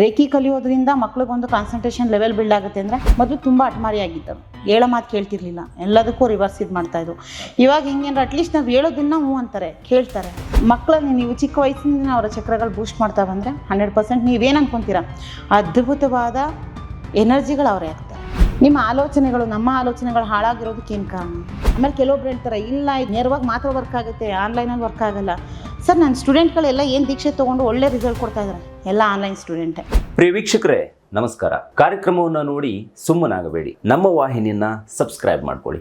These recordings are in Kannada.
ರೇಖಿ ಕಲಿಯೋದ್ರಿಂದ ಮಕ್ಳಿಗೊಂದು ಕಾನ್ಸಂಟ್ರೇಷನ್ ಲೆವೆಲ್ ಬಿಲ್ಡ್ ಆಗುತ್ತೆ ಅಂದರೆ ಮೊದಲು ತುಂಬ ಅಟ್ಮಾರಿ ಆಗಿದ್ದರು ಹೇಳೋ ಮಾತು ಕೇಳ್ತಿರ್ಲಿಲ್ಲ. ಎಲ್ಲದಕ್ಕೂ ರಿವರ್ಸ್ ಇದು ಮಾಡ್ತಾ ಇದ್ರು. ಇವಾಗ ಹಿಂಗೇನ್ರ ಅಟ್ಲೀಸ್ಟ್ ನಾವು ಹೇಳೋದನ್ನ ಹ್ಞೂ ಅಂತಾರೆ, ಕೇಳ್ತಾರೆ. ಮಕ್ಕಳನ್ನ ನೀವು ಚಿಕ್ಕ ವಯಸ್ಸಿನಿಂದ ಅವರ ಚಕ್ರಗಳು ಬೂಸ್ಟ್ ಮಾಡ್ತಾ ಬಂದರೆ ಹಂಡ್ರೆಡ್ ಪರ್ಸೆಂಟ್ ನೀವೇನು ಅನ್ಕೊಂತೀರಾ? ಅದ್ಭುತವಾದ ಎನರ್ಜಿಗಳು ಅವರೇ ಆಗ್ತಾರೆ. ನಿಮ್ಮ ಆಲೋಚನೆಗಳು ನಮ್ಮ ಆಲೋಚನೆಗಳು ಹಾಳಾಗಿರೋದಕ್ಕೆ ಏನು ಕಾರಣ? ಆಮೇಲೆ ಕೆಲವೊಬ್ರು ಹೇಳ್ತಾರೆ ಇಲ್ಲ ಇದು ನೇರವಾಗಿ ಮಾತ್ರ ವರ್ಕ್ ಆಗುತ್ತೆ ಆನ್ಲೈನಲ್ಲಿ ವರ್ಕ್ ಆಗಲ್ಲ. ಸರ್ ನನ್ನ ಸ್ಟೂಡೆಂಟ್ಗಳೆಲ್ಲ ಏನು ದೀಕ್ಷೆ ತೊಗೊಂಡು ಒಳ್ಳೆ ರಿಸಲ್ಟ್ ಕೊಡ್ತಾ ಇದ್ದಾರೆ ಎಲ್ಲ ಆನ್ಲೈನ್ ಸ್ಟೂಡೆಂಟೇ ಪ್ರಿಯ ವೀಕ್ಷಕರೇ ನಮಸ್ಕಾರ. ಕಾರ್ಯಕ್ರಮವನ್ನು ನೋಡಿ ಸುಮ್ಮನಾಗಬೇಡಿ. ನಮ್ಮ ವಾಹಿನಿಯನ್ನ ಸಬ್ಸ್ಕ್ರೈಬ್ ಮಾಡ್ಕೊಳ್ಳಿ.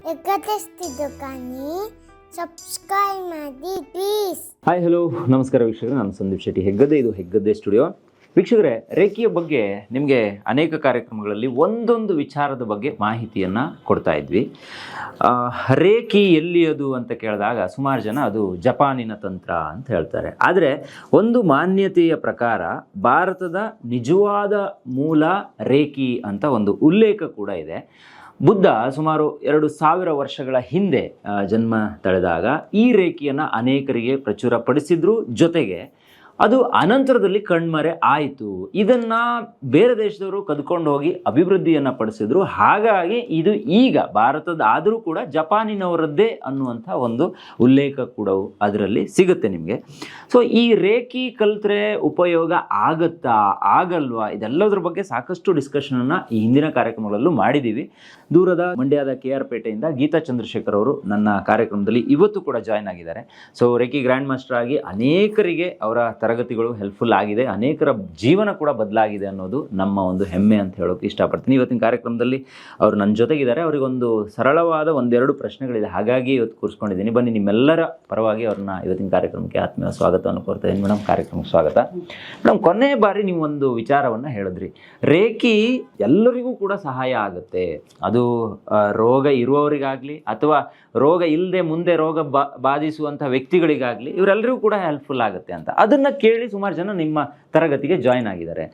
ಸಬ್ಸ್ಕ್ರೈಬ್ ಮಾಡಿ ಪ್ಲೀಸ್ ಹಾಯ್ ಹಲೋ ನಮಸ್ಕಾರ ವೀಕ್ಷಕರೇ ನಾನು ಸಂದೀಪ್ ಶೆಟ್ಟಿ ಹೆಗ್ಗದ್ದೆ ಇದು ಹೆಗ್ಗದ್ದೆ ಸ್ಟುಡಿಯೋ ವೀಕ್ಷಕರೇ, ರೇಖೆಯ ಬಗ್ಗೆ ನಿಮಗೆ ಅನೇಕ ಕಾರ್ಯಕ್ರಮಗಳಲ್ಲಿ ಒಂದೊಂದು ವಿಚಾರದ ಬಗ್ಗೆ ಮಾಹಿತಿಯನ್ನು ಕೊಡ್ತಾ ಇದ್ವಿ. ರೇಖಿ ಎಲ್ಲಿ ಅದು ಅಂತ ಕೇಳಿದಾಗ ಸುಮಾರು ಜನ ಅದು ಜಪಾನಿನ ತಂತ್ರ ಅಂತ ಹೇಳ್ತಾರೆ. ಆದರೆ ಒಂದು ಮಾನ್ಯತೆಯ ಪ್ರಕಾರ ಭಾರತದ ನಿಜವಾದ ಮೂಲ ರೇಖಿ ಅಂತ ಒಂದು ಉಲ್ಲೇಖ ಕೂಡ ಇದೆ. ಬುದ್ಧ ಸುಮಾರು ಎರಡು ಸಾವಿರ ವರ್ಷಗಳ ಹಿಂದೆ ಜನ್ಮ ತಳೆದಾಗ ಈ ರೇಖೆಯನ್ನು ಅನೇಕರಿಗೆ ಪ್ರಚುರಪಡಿಸಿದ್ರು. ಜೊತೆಗೆ ಅದು ಅನಂತರದಲ್ಲಿ ಕಣ್ಮರೆ ಆಯಿತು. ಇದನ್ನ ಬೇರೆ ದೇಶದವರು ಕದ್ಕೊಂಡು ಹೋಗಿ ಅಭಿವೃದ್ಧಿಯನ್ನು ಪಡಿಸಿದ್ರು. ಹಾಗಾಗಿ ಇದು ಈಗ ಭಾರತದ ಆದರೂ ಕೂಡ ಜಪಾನಿನವರದ್ದೇ ಅನ್ನುವಂಥ ಒಂದು ಉಲ್ಲೇಖ ಕೂಡ ಅದರಲ್ಲಿ ಸಿಗುತ್ತೆ ನಿಮಗೆ. ಸೊ ಈ ರೇಖಿ ಕಲ್ತ್ರೆ ಉಪಯೋಗ ಆಗತ್ತಾ? ಆಗಲ್ವಾ? ಇದೆಲ್ಲದ್ರ ಬಗ್ಗೆ ಸಾಕಷ್ಟು ಡಿಸ್ಕಷನನ್ನು ಈ ಹಿಂದಿನ ಕಾರ್ಯಕ್ರಮಗಳಲ್ಲೂ ಮಾಡಿದ್ದೀವಿ ದೂರದ ಮಂಡ್ಯದ ಕೆ ಆರ್ ಪೇಟೆಯಿಂದ ಗೀತಾ ಚಂದ್ರಶೇಖರ್ ಅವರು ನನ್ನ ಕಾರ್ಯಕ್ರಮದಲ್ಲಿ ಇವತ್ತು ಕೂಡ ಜಾಯ್ನ್ ಆಗಿದ್ದಾರೆ. ಸೊ ರೇಖಿ ಗ್ರ್ಯಾಂಡ್ ಮಾಸ್ಟರ್ ಆಗಿ ಅನೇಕರಿಗೆ ಅವರ ತರಗತಿಗಳು ಹೆಲ್ಪ್ಫುಲ್ ಆಗಿದೆ. ಅನೇಕರ ಜೀವನ ಕೂಡ ಬದಲಾಗಿದೆ ಅನ್ನೋದು ನಮ್ಮ ಒಂದು ಹೆಮ್ಮೆ ಅಂತ ಹೇಳೋಕೆ ಇಷ್ಟಪಡ್ತೀನಿ. ಇವತ್ತಿನ ಕಾರ್ಯಕ್ರಮದಲ್ಲಿ ಅವರು ನನ್ನ ಜೊತೆಗಿದ್ದಾರೆ. ಅವರಿಗೊಂದು ಸರಳವಾದ ಒಂದೆರಡು ಪ್ರಶ್ನೆಗಳಿದೆ. ಹಾಗಾಗಿ ಇವತ್ತು ಕೂರಿಸ್ಕೊಂಡಿದ್ದೀನಿ. ಬನ್ನಿ, ನಿಮ್ಮೆಲ್ಲರ ಪರವಾಗಿ ಅವ್ರನ್ನ ಇವತ್ತಿನ ಕಾರ್ಯಕ್ರಮಕ್ಕೆ ಆತ್ಮೀಯ ಸ್ವಾಗತವನ್ನು ಕೋರ್ತಾ ಇದ್ದೀನಿ. ಮೇಡಮ್ ಕಾರ್ಯಕ್ರಮಕ್ಕೆ ಸ್ವಾಗತ. ಮೇಡಮ್ ಕೊನೆ ಬಾರಿ ನೀವು ಒಂದು ವಿಚಾರವನ್ನು ಹೇಳಿದ್ರಿ. ರೇಖಿ ಎಲ್ಲರಿಗೂ ಕೂಡ ಸಹಾಯ ಆಗುತ್ತೆ. ಅದು ರೋಗ ಇರುವವರಿಗಾಗಲಿ ಅಥವಾ ರೋಗ ಇಲ್ಲದೆ ಮುಂದೆ ರೋಗ ಬಾ, ಬಾಧಿಸುವಂಥ ವ್ಯಕ್ತಿಗಳಿಗಾಗಲಿ ಇವರೆಲ್ಲರಿಗೂ ಕೂಡ ಹೆಲ್ಪ್ಫುಲ್ ಆಗುತ್ತೆ ಅಂತ. ಅದನ್ನು ಕೇಳಿ ಸುಮಾರು ಜನ ನಿಮ್ಮ ತರಗತಿಗೆ ಜಾಯ್ನ್ ಆಗಿದ್ದಾರೆ.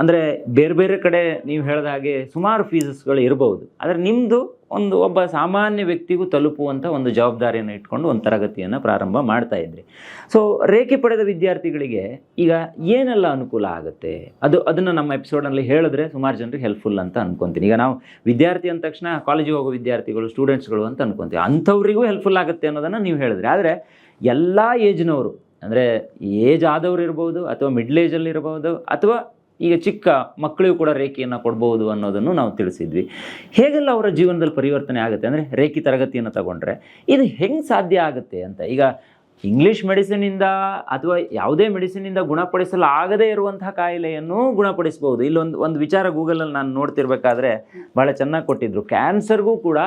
ಅಂದರೆ ಬೇರೆ ಬೇರೆ ಕಡೆ ನೀವು ಹೇಳಿದ ಹಾಗೆ ಸುಮಾರು ಫೀಸಸ್ಗಳು ಇರಬಹುದು ಆದರೆ ನಿಮ್ಮದು ಒಂದು ಒಬ್ಬ ಸಾಮಾನ್ಯ ವ್ಯಕ್ತಿಗೂ ತಲುಪುವಂಥ ಒಂದು ಜವಾಬ್ದಾರಿಯನ್ನು ಇಟ್ಕೊಂಡು ಒಂದು ತರಗತಿಯನ್ನು ಪ್ರಾರಂಭ ಮಾಡ್ತಾ ಇದ್ರಿ. ಸೊ ರೇಖೆ ಪಡೆದ ವಿದ್ಯಾರ್ಥಿಗಳಿಗೆ ಈಗ ಏನೆಲ್ಲ ಅನುಕೂಲ ಆಗುತ್ತೆ? ಅದು, ಅದನ್ನು ನಮ್ಮ ಎಪಿಸೋಡಲ್ಲಿ ಹೇಳಿದ್ರೆ ಸುಮಾರು ಜನರಿಗೆ ಹೆಲ್ಪ್ಫುಲ್ ಅಂತ ಅನ್ಕೊಂತೀನಿ. ಈಗ ನಾವು ವಿದ್ಯಾರ್ಥಿ ಅಂದ ತಕ್ಷಣ ಕಾಲೇಜಿಗೆ ಹೋಗೋ ವಿದ್ಯಾರ್ಥಿಗಳು ಸ್ಟೂಡೆಂಟ್ಸ್ಗಳು ಅಂತ ಅನ್ಕೊಂತೀವಿ. ಅಂಥವ್ರಿಗೂ ಹೆಲ್ಪ್ಫುಲ್ ಆಗುತ್ತೆ ಅನ್ನೋದನ್ನು ನೀವು ಹೇಳಿದ್ರಿ. ಆದರೆ ಎಲ್ಲ ಏಜ್ನವರು ಅಂದರೆ ಏಜ್ ಆದವ್ರು ಇರ್ಬೋದು ಅಥವಾ ಮಿಡ್ಲ್ ಏಜಲ್ಲಿ ಇರ್ಬೋದು ಅಥವಾ ಈಗ ಚಿಕ್ಕ ಮಕ್ಕಳಿಗೂ ಕೂಡ ರೇಖೆಯನ್ನು ಕೊಡ್ಬೋದು ಅನ್ನೋದನ್ನು ನಾವು ತಿಳಿಸಿದ್ವಿ. ಹೇಗೆಲ್ಲ ಅವರ ಜೀವನದಲ್ಲಿ ಪರಿವರ್ತನೆ ಆಗುತ್ತೆ? ಅಂದರೆ ರೇಖಿ ತರಗತಿಯನ್ನು ತಗೊಂಡ್ರೆ ಇದು ಹೆಂಗೆ ಸಾಧ್ಯ ಆಗುತ್ತೆ ಅಂತ? ಈಗ ಇಂಗ್ಲೀಷ್ ಮೆಡಿಸಿನಿಂದ ಅಥವಾ ಯಾವುದೇ ಮೆಡಿಸಿನಿಂದ ಗುಣಪಡಿಸಲು ಆಗದೇ ಇರುವಂತಹ ಕಾಯಿಲೆಯನ್ನು ಗುಣಪಡಿಸ್ಬೋದು. ಇಲ್ಲೊಂದು, ಒಂದು ವಿಚಾರ ಗೂಗಲಲ್ಲಿ ನಾನು ನೋಡ್ತಿರ್ಬೇಕಾದ್ರೆ ಭಾಳ ಚೆನ್ನಾಗಿ ಕೊಟ್ಟಿದ್ರು. ಕ್ಯಾನ್ಸರ್ಗೂ ಕೂಡ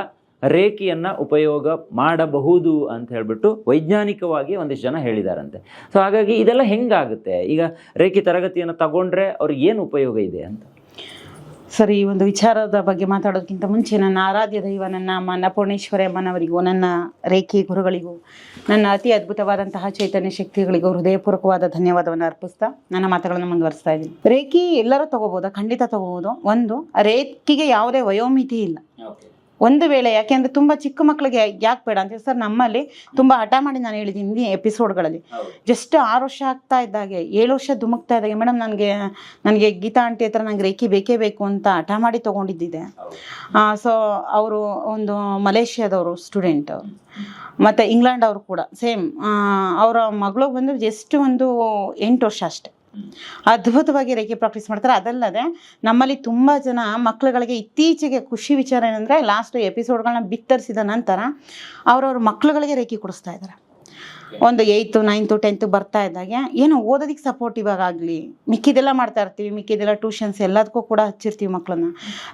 ರೇಖೆಯನ್ನು ಉಪಯೋಗ ಮಾಡಬಹುದು ಅಂತ ಹೇಳ್ಬಿಟ್ಟು ವೈಜ್ಞಾನಿಕವಾಗಿ ಒಂದಿಷ್ಟು ಜನ ಹೇಳಿದಾರಂತೆ. ಸೊ ಹಾಗಾಗಿ ಇದೆಲ್ಲ ಹೆಂಗಾಗುತ್ತೆ? ಈಗ ರೇಖೆ ತರಗತಿಯನ್ನು ತಗೊಂಡ್ರೆ ಅವ್ರಿಗೆ ಏನು ಉಪಯೋಗ ಇದೆ ಅಂತ? ಸರಿ ಈ ಒಂದು ವಿಚಾರದ ಬಗ್ಗೆ ಮಾತಾಡೋದಕ್ಕಿಂತ ಮುಂಚೆ ನನ್ನ ಆರಾಧ್ಯ ದೈವ ನನ್ನ ಅಮ್ಮ ಪೂರ್ಣೇಶ್ವರಿ ಅಮ್ಮನವರಿಗೂ ನನ್ನ ರೇಖೆ ಗುರುಗಳಿಗೂ ನನ್ನ ಅತಿ ಅದ್ಭುತವಾದಂತಹ ಚೈತನ್ಯ ಶಕ್ತಿಗಳಿಗೂ ಹೃದಯಪೂರ್ವಕವಾದ ಧನ್ಯವಾದವನ್ನು ಅರ್ಪಿಸ್ತಾ ನನ್ನ ಮಾತುಗಳನ್ನು ಮುಂದುವರಿಸ್ತಾ ಇದ್ದೀನಿ. ರೇಖೆ ಎಲ್ಲರೂ ತಗೋಬೋದಾ? ಖಂಡಿತ ತಗೋಬೋದು. ಒಂದು ರೇಖಿಗೆ ಯಾವುದೇ ವಯೋಮಿತಿ ಇಲ್ಲ. ಒಂದು ವೇಳೆ ಯಾಕೆಂದ್ರೆ ತುಂಬಾ ಚಿಕ್ಕ ಮಕ್ಕಳಿಗೆ ಯಾಕೆ ಬೇಡ ಅಂತ ಸರ್ ನಮ್ಮಲ್ಲಿ ತುಂಬಾ ಹಠ ಮಾಡಿ ನಾನು ಹೇಳಿದ್ದೀನಿ ಎಪಿಸೋಡ್ಗಳಲ್ಲಿ. ಜಸ್ಟ್ ಆರು ವರ್ಷ ಆಗ್ತಾ ಇದ್ದಾಗೆ, ಏಳು ವರ್ಷ ಧುಮುಕ್ತಾ ಇದ್ದಾಗೆ, ಮೇಡಮ್ ನನಗೆ ನನಗೆ ಗೀತಾ ಆಂಟಿ ಹತ್ರ ನಂಗೆ ರೇಖಿ ಬೇಕೇ ಬೇಕು ಅಂತ ಹಠ ಮಾಡಿ ತೊಗೊಂಡಿದ್ದಿದೆ. ಸೊ ಅವರು ಒಂದು ಮಲೇಷ್ಯಾದವರು ಸ್ಟೂಡೆಂಟ್. ಮತ್ತು ಇಂಗ್ಲೆಂಡ್ ಅವರು ಕೂಡ, ಸೇಮ್. ಅವರ ಮಗಳು ಬಂದು ಜಸ್ಟ್ ಒಂದು ಎಂಟು ವರ್ಷ ಅಷ್ಟೆ. ಅದ್ಭುತವಾಗಿ ರೇಖೆ ಪ್ರಾಕ್ಟೀಸ್ ಮಾಡ್ತಾರೆ. ಅದಲ್ಲದೆ ನಮ್ಮಲ್ಲಿ ತುಂಬ ಜನ ಮಕ್ಕಳುಗಳಿಗೆ ಇತ್ತೀಚೆಗೆ ಖುಷಿ ವಿಚಾರ ಏನಂದರೆ ಲಾಸ್ಟ್ ಎಪಿಸೋಡ್ಗಳನ್ನ ಬಿತ್ತರಿಸಿದ ನಂತರ ಅವರವ್ರ ಮಕ್ಕಳುಗಳಿಗೆ ರೇಖೆ ಕೊಡಿಸ್ತಾ ಇದ್ದಾರೆ. ಒಂದು ಏಯ್ತು ನೈನ್ತು ಟೆಂತು ಬರ್ತಾ ಇದ್ದಾಗ, ಏನು ಓದೋದಕ್ಕೆ ಸಪೋರ್ಟಿವ್ ಆಗಲಿ? ಮಿಕ್ಕಿದೆಲ್ಲ ಮಾಡ್ತಾ ಇರ್ತೀವಿ, ಮಿಕ್ಕಿದೆಲ್ಲ ಟ್ಯೂಷನ್ಸ್ ಎಲ್ಲದಕ್ಕೂ ಕೂಡ ಹಚ್ಚಿರ್ತೀವಿ ಮಕ್ಕಳನ್ನ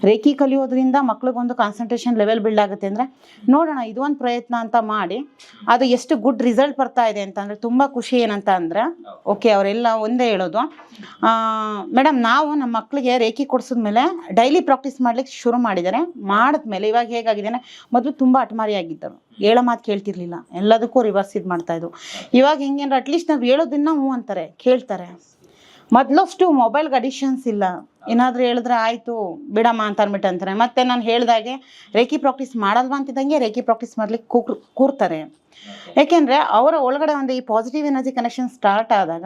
ರೇಖಿ ಕಲಿಯೋದ್ರಿಂದ ಮಕ್ಳಿಗೊಂದು ಕಾನ್ಸಂಟ್ರೇಷನ್ ಲೆವೆಲ್ ಬಿಲ್ಡ್ ಆಗುತ್ತೆ ಅಂದರೆ, ನೋಡೋಣ, ಇದು ಒಂದು ಪ್ರಯತ್ನ ಅಂತ ಮಾಡಿ, ಅದು ಎಷ್ಟು ಗುಡ್ ರಿಸಲ್ಟ್ ಬರ್ತಾ ಇದೆ ಅಂತಂದರೆ ತುಂಬ ಖುಷಿ ಏನಂತ ಅಂದರೆ, ಓಕೆ, ಅವರೆಲ್ಲ ಒಂದೇ ಹೇಳೋದು. ಮೇಡಮ್ ನಾವು ನಮ್ಮ ಮಕ್ಕಳಿಗೆ ರೇಖಿ ಕೊಡಿಸಿದ್ಮೇಲೆ ಡೈಲಿ ಪ್ರಾಕ್ಟೀಸ್ ಮಾಡ್ಲಿಕ್ಕೆ ಶುರು ಮಾಡಿದ್ದಾರೆ. ಮಾಡಿದ್ಮೇಲೆ ಇವಾಗ ಹೇಗಾಗಿದೆ ಮೊದಲು ತುಂಬ ಅಟಮಾರಿ ಆಗಿದ್ದರು ಹೇಳೋ ಮಾತು ಕೇಳ್ತಿರ್ಲಿಲ್ಲ. ಎಲ್ಲದಕ್ಕೂ ರಿವರ್ಸ್ ಇದು ಮಾಡ್ತಾ ಇದ್ರು ಇವಾಗ ಹಿಂಗೇನ್ರ ಅಟ್ಲೀಸ್ಟ್ ನಾವು ಹೇಳೋದನ್ನ ಹ್ಞೂ ಅಂತಾರೆ, ಕೇಳ್ತಾರೆ. ಮೊದಲಷ್ಟು ಮೊಬೈಲ್ಗೆ ಅಡಿಷನ್ಸ್ ಇಲ್ಲ. ಏನಾದರೂ ಹೇಳಿದ್ರೆ ಆಯಿತು, ಬಿಡಮ್ಮ ಅಂತ ಅಂದ್ಬಿಟ್ಟು ಅಂತಾರೆ. ಮತ್ತೆ ನಾನು ಹೇಳ್ದಾಗೆ, ರೇಖಿ ಪ್ರಾಕ್ಟೀಸ್ ಮಾಡಲ್ವಾ ಅಂತಿದ್ದಂಗೆ ರೇಖಿ ಪ್ರಾಕ್ಟೀಸ್ ಮಾಡ್ಲಿಕ್ಕೆ ಕೂ ಕೂರ್ತಾರೆ ಯಾಕೆಂದರೆ ಅವರ ಒಳಗಡೆ ಒಂದು ಈ ಪಾಸಿಟಿವ್ ಎನರ್ಜಿ ಕನೆಕ್ಷನ್ ಸ್ಟಾರ್ಟ್ ಆದಾಗ,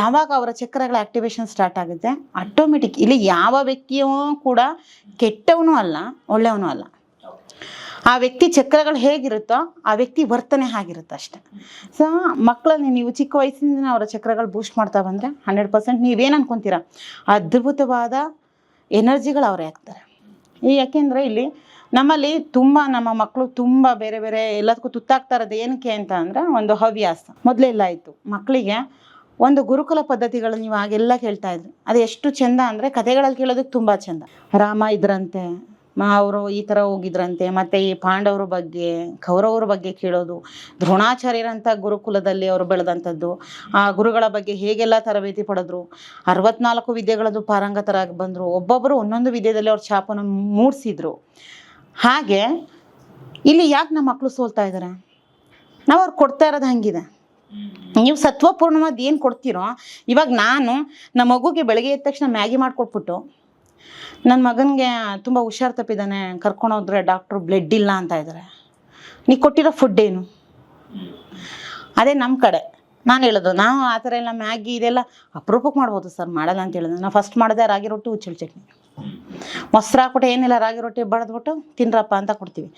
ಯಾವಾಗ ಅವರ ಚಕ್ರಗಳ ಆಕ್ಟಿವೇಶನ್ ಸ್ಟಾರ್ಟ್ ಆಗುತ್ತೆ ಆಟೋಮೆಟಿಕ್ ಇಲ್ಲಿ ಯಾವ ವ್ಯಕ್ತಿಯೂ ಕೂಡ ಕೆಟ್ಟವನು ಅಲ್ಲ, ಒಳ್ಳೆಯವನು ಅಲ್ಲ. ಆ ವ್ಯಕ್ತಿ ಚಕ್ರಗಳು ಹೇಗಿರುತ್ತೋ ಆ ವ್ಯಕ್ತಿ ವರ್ತನೆ ಆಗಿರುತ್ತೆ ಅಷ್ಟೆ. ಸೊ ಮಕ್ಕಳಲ್ಲಿ ನೀವು ಚಿಕ್ಕ ವಯಸ್ಸಿನಿಂದ ಅವರ ಚಕ್ರಗಳು ಬೂಸ್ಟ್ ಮಾಡ್ತಾ ಬಂದರೆ ಹಂಡ್ರೆಡ್ ಪರ್ಸೆಂಟ್ ನೀವೇನು ಅನ್ಕೊಂತೀರಾ? ಅದ್ಭುತವಾದ ಎನರ್ಜಿಗಳು ಅವರೇ ಆಗ್ತಾರೆ. ಈ ಯಾಕೆಂದರೆ ಇಲ್ಲಿ ನಮ್ಮಲ್ಲಿ ತುಂಬ ನಮ್ಮ ಮಕ್ಕಳು ತುಂಬ ಬೇರೆ ಬೇರೆ ಎಲ್ಲದಕ್ಕೂ ತುತ್ತಾಗ್ತಾ ಇರೋದು ಏನಕ್ಕೆ ಅಂತ ಅಂದರೆ ಒಂದು ಹವ್ಯಾಸ. ಮೊದಲೆಲ್ಲ ಆಯಿತು. ಮಕ್ಕಳಿಗೆ ಒಂದು ಗುರುಕುಲ ಪದ್ಧತಿಗಳು ನೀವು ಆಗೆಲ್ಲ ಕೇಳ್ತಾ ಇದ್ರಿ. ಅದು ಎಷ್ಟು ಚೆಂದ ಅಂದರೆ ಕಥೆಗಳಲ್ಲಿ ಕೇಳೋದಕ್ಕೆ ತುಂಬ ಚೆಂದ. ರಾಮ ಇದ್ರಂತೆ ಅವರು ಈ ಥರ ಹೋಗಿದ್ರಂತೆ, ಮತ್ತೆ ಈ ಪಾಂಡವರ ಬಗ್ಗೆ, ಕೌರವರ ಬಗ್ಗೆ ಕೇಳೋದು ದ್ರೋಣಾಚಾರ್ಯರಂಥ ಗುರುಕುಲದಲ್ಲಿ ಅವರು ಬೆಳೆದಂಥದ್ದು, ಆ ಗುರುಗಳ ಬಗ್ಗೆ ಹೇಗೆಲ್ಲ ತರಬೇತಿ ಪಡೆದ್ರು, ಅರವತ್ನಾಲ್ಕು ವಿದ್ಯೆಗಳದ್ದು ಪಾರಂಗತರಾಗಿ ಬಂದರು ಒಬ್ಬೊಬ್ಬರು ಒಂದೊಂದು ವಿದ್ಯೆದಲ್ಲಿ ಅವ್ರ ಛಾಪನ್ನು ಮೂಡಿಸಿದ್ರು. ಹಾಗೆ, ಇಲ್ಲಿ ಯಾಕೆ ನಮ್ಮ ಮಕ್ಕಳು ಸೋಲ್ತಾ ಇದ್ದಾರೆ ನಾವು ಅವ್ರು ಕೊಡ್ತಾ ಇರೋದು ಹಂಗಿದೆ. ನೀವು ಸತ್ವಪೂರ್ಣವಾದ ಏನು ಕೊಡ್ತೀರೋ, ಇವಾಗ ನಾನು ನಮ್ಮ ಮಗುಗೆ ಬೆಳಗ್ಗೆ ಎದ್ದ ತಕ್ಷಣ ಮ್ಯಾಗಿ ಮಾಡಿಕೊಟ್ಬಿಟ್ಟು ನನ್ನ ಮಗನಿಗೆ ತುಂಬ ಹುಷಾರು ತಪ್ಪಿದ್ದಾನೆ ಕರ್ಕೊಂಡೋದ್ರೆ ಡಾಕ್ಟ್ರು ಬ್ಲಡ್ ಇಲ್ಲ ಅಂತ ಇದ್ದಾರೆ ನೀ ಕೊಟ್ಟಿರೋ ಫುಡ್ ಏನು? ಅದೇ ನಮ್ಮ ಕಡೆ. ನಾನು ಹೇಳೋದು, ನಾವು ಆ ಥರ ಎಲ್ಲ ಮ್ಯಾಗಿ ಇದೆಲ್ಲ ಅಪರೂಪಕ್ಕೆ ಮಾಡ್ಬೋದು ಸರ್, ಮಾಡಲ್ಲ ಅಂತ ಹೇಳಿದ್ರು ನಾನು ಫಸ್ಟ್ ಮಾಡಿದೆ ರಾಗಿ ರೊಟ್ಟಿ ಉಚ್ಚಲ್ ಚಟ್ನಿ. ಮೊಸರು ಹಾಕ್ಬಿಟ್ಟು ಏನಿಲ್ಲ, ರಾಗಿ ರೊಟ್ಟಿ ಬಡ್ದ್ಬಿಟ್ಟು ತಿನ್ರಪ್ಪ ಅಂತ ಕೊಡ್ತೀವಿ.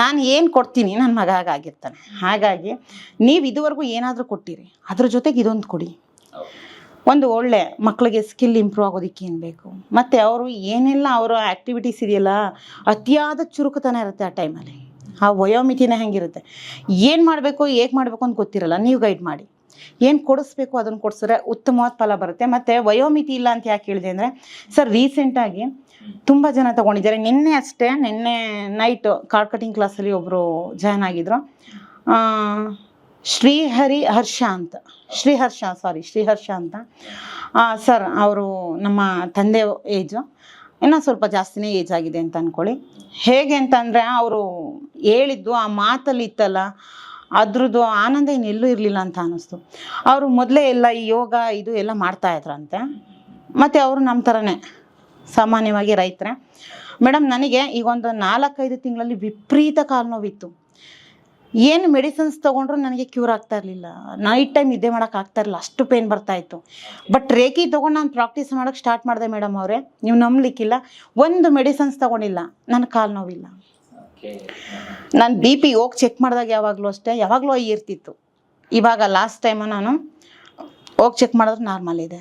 ನಾನು ಏನು ಕೊಡ್ತೀನಿ ನನ್ನ ಮಗ ಹಾಗಾಗಿರ್ತಾನೆ. ಹಾಗಾಗಿ ನೀವು ಇದುವರೆಗೂ ಏನಾದರೂ ಕೊಟ್ಟಿರಿ, ಅದ್ರ ಜೊತೆಗೆ ಇದೊಂದು ಕೊಡಿ. ಒಂದು ಒಳ್ಳೆ ಮಕ್ಕಳಿಗೆ ಸ್ಕಿಲ್ ಇಂಪ್ರೂವ್ ಆಗೋದಕ್ಕೆ ಏನು ಬೇಕು? ಮತ್ತು ಅವರು ಏನೆಲ್ಲ ಅವರ ಆ್ಯಕ್ಟಿವಿಟೀಸ್ ಇದೆಯಲ್ಲ, ಅತಿಯಾದ ಚುರುಕುತನ ಇರುತ್ತೆ ಆ ಟೈಮಲ್ಲಿ ಆ ವಯೋಮಿತಿನ ಹೆಂಗಿರುತ್ತೆ? ಏನು ಮಾಡಬೇಕು, ಹೇಗೆ ಮಾಡಬೇಕು ಅಂತ ಗೊತ್ತಿರಲ್ಲ, ನೀವು ಗೈಡ್ ಮಾಡಿ. ಏನು ಕೊಡಿಸ್ಬೇಕು ಅದನ್ನು ಕೊಡಿಸಿದ್ರೆ ಉತ್ತಮವಾದ ಫಲ ಬರುತ್ತೆ. ಮತ್ತು ವಯೋಮಿತಿ ಇಲ್ಲ ಅಂತ ಯಾಕೆ ಹೇಳಿದೆ ಅಂದರೆ, ಸರ್ ರೀಸೆಂಟಾಗಿ ತುಂಬ ಜನ ತೊಗೊಂಡಿದ್ದಾರೆ. ನಿನ್ನೆ ಅಷ್ಟೇ, ನಿನ್ನೆ ನೈಟ್ ಕಾರ್ಡ್ ಕಟಿಂಗ್ ಕ್ಲಾಸಲ್ಲಿ ಒಬ್ಬರು ಜಾಯ್ನ್ ಆಗಿದ್ರು. ಶ್ರೀಹರಿ ಹರ್ಷ ಅಂತ. ಶ್ರೀಹರ್ಷ ಸಾರಿ ಶ್ರೀಹರ್ಷ ಅಂತ. ಸರ್ ಅವರು ನಮ್ಮ ತಂದೆ ಏಜು ಇನ್ನೂ ಸ್ವಲ್ಪ ಜಾಸ್ತಿನೇ ಏಜ್ ಆಗಿದೆ ಅಂತ ಅಂದ್ಕೊಳ್ಳಿ ಹೇಗೆ ಅಂತಂದರೆ, ಅವರು ಹೇಳಿದ್ದು ಆ ಮಾತಲ್ಲಿ ಇತ್ತಲ್ಲ ಅದ್ರದ್ದು ಆನಂದ ಇನ್ನೆಲ್ಲೂ ಇರಲಿಲ್ಲ ಅಂತ ಅನ್ನಿಸ್ತು. ಅವರು ಮೊದಲೇ ಎಲ್ಲ ಈ ಯೋಗ, ಇದು ಎಲ್ಲ ಮಾಡ್ತಾ ಇದ್ರಂತೆ. ಮತ್ತು ಅವರು ನಮ್ಮ ಥರನೇ ಸಾಮಾನ್ಯವಾಗಿ ರೈತರೇ. ಮೇಡಮ್, ನನಗೆ ಈಗ ಒಂದು ನಾಲ್ಕೈದು ತಿಂಗಳಲ್ಲಿ ವಿಪರೀತ ಕಾಲು ನೋವಿತ್ತು. ಏನು ಮೆಡಿಸಿನ್ಸ್ ತೊಗೊಂಡ್ರು ನನಗೆ ಕ್ಯೂರ್ ಆಗ್ತಾ ಇರಲಿಲ್ಲ. ನೈಟ್ ಟೈಮ್ ನಿದ್ದೆ ಮಾಡೋಕೆ ಆಗ್ತಾ ಇರಲಿಲ್ಲ. ಅಷ್ಟು ಪೇನ್ ಬರ್ತಾ ಇತ್ತು. ಬಟ್ ರೇಖಿ ತೊಗೊಂಡು ನಾನು ಪ್ರಾಕ್ಟೀಸ್ ಮಾಡೋಕ್ಕೆ ಸ್ಟಾರ್ಟ್ ಮಾಡಿದೆ ಮೇಡಮ್ ಅವರೇ. ನೀವು ನಂಬಲಿಕ್ಕಿಲ್ಲ. ಒಂದು ಮೆಡಿಸಿನ್ಸ್ ತೊಗೊಂಡಿಲ್ಲ. ನನ್ನ ಕಾಲು ನೋವಿಲ್ಲ. ನಾನು ಬಿ ಪಿ ಹೋಗಿ ಚೆಕ್ ಮಾಡಿದಾಗ ಯಾವಾಗಲೂ ಅಷ್ಟೇ. ಯಾವಾಗಲೂ ಐ ಇರ್ತಿತ್ತು. ಇವಾಗ ಲಾಸ್ಟ್ ಟೈಮು ನಾನು ಹೋಗಿ ಚೆಕ್ ಮಾಡಿದ್ರೆ ನಾರ್ಮಲ್ ಇದೆ.